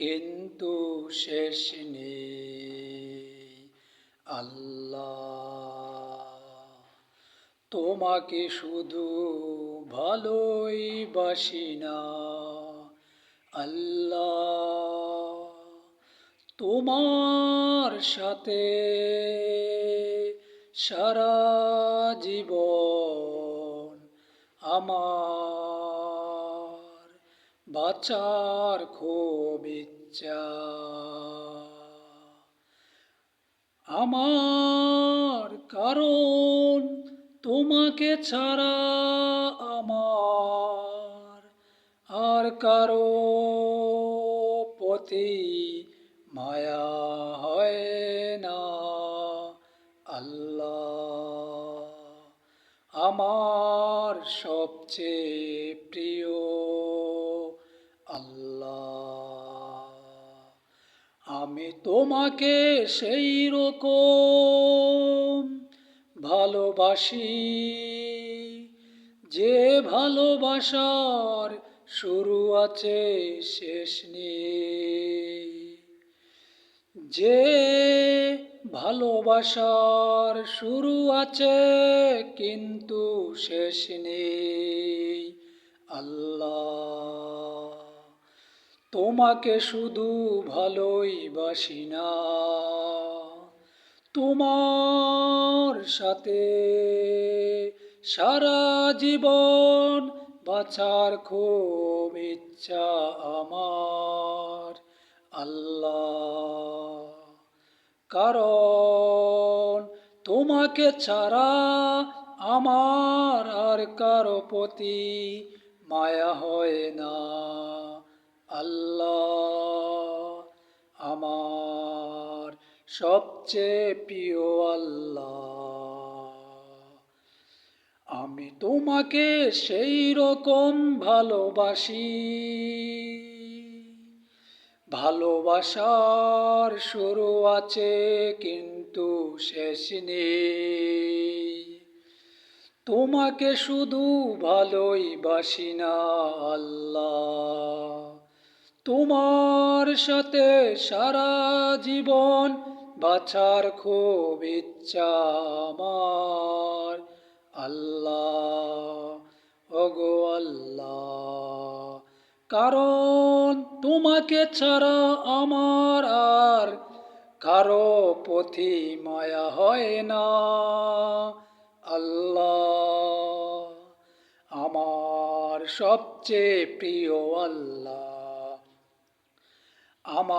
কিন্তু শেষ নেই। আল্লাহ, তোমাকে শুধু ভালোই বাসি না। আল্লাহ, তোমার সাথে সারা জীবন আমার বাঁচার খুব ইচ্ছা। আমার কারণ তোমাকে ছাড়া আমার আর কারও প্রতি মায়া হয় না। আল্লাহ আমার সবচেয়ে প্রিয় আমি তোমাকে সেই রকম ভালোবাসি। যে ভালোবাসার শুরু আছে, শেষ নেই। যে ভালোবাসার শুরু আছে, কিন্তু শেষ নেই। আল্লাহ। তোমাকে শুধু ভালোই বাসি না, তোমার সাথে সারা জীবন বাঁচার খুব ইচ্ছা আমার আল্লাহ। কারণ তোমাকে ছাড়া আমার আর কারও প্রতি মায়া হয় না। আল্লাহ আমার সবচেয়ে প্রিয় আল্লাহ। আমি তোমাকে সেই রকম ভালোবাসি। ভালোবাসার শুরু আছে কিন্তু শেষ নেই। তোমাকে শুধু ভালোই বাসি না আল্লাহ। তোমার সাথে সারা জীবন বাছার খুব ইচ্ছা আমার। আল্লাহ, ওগো আল্লাহ, কারণ তোমাকে ছাড়া আমার আর কারও পথি মায়া হয় না। আল্লাহ, আমার সবচেয়ে প্রিয় আল্লাহ। আমার